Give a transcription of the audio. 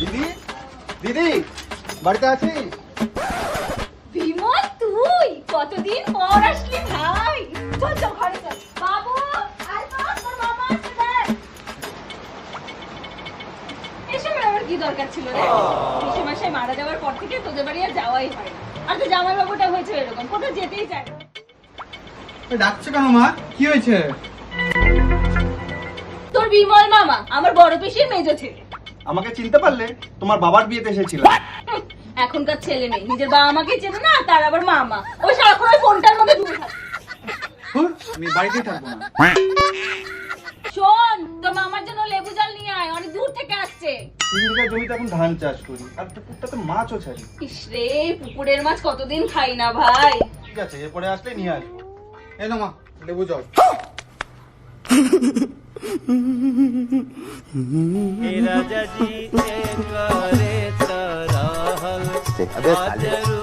দিদি? দিদি বাড়িতে আছিস? বিমল তুই? কতদিন পর আসলি ভাই? চল চল ঘরে চল। বাবু তোর মামা আসছে দেখ। কি দরকার ছিল রে পিসে মাসায় মারা যাওয়ার পর থেকে তোদের বাড়ি আর যাওয়াই হয় না। আর তো জামাই বাবুটা হয়েছে এরকম কোথাও যেতেই চায় না। ডাকছো কেন মা? কি হয়েছে? তোর বিমল মামা আমার বড় পিসির মেজো ছেলে। আমাকে চিনতে পারলে তোমার বাবার বিয়েতে এসেছিল এখনকার ছেলে নেই নিজের বাবা মাকে চেনে না তার আবার মামা। ওই সারাক্ষণ ওই ফোনটার মধ্যে ডুবে থাকে। আমি বাড়িতেই থাকব না। শোন তোর মামার জন্য লেবু জল নিয়ে আয় অনেক দূর থেকে আসছে। তিন বিঘা জমিতে এখন ধান চাষ করি আর পুকুরটাতে মাছও ছাড়ি। ইস রে পুকুরের মাছ কতদিন খাই না ভাই? ঠিক আছে এরপরে আসলে নিয়ে আসব। না মা লেবু জল। अबे साले।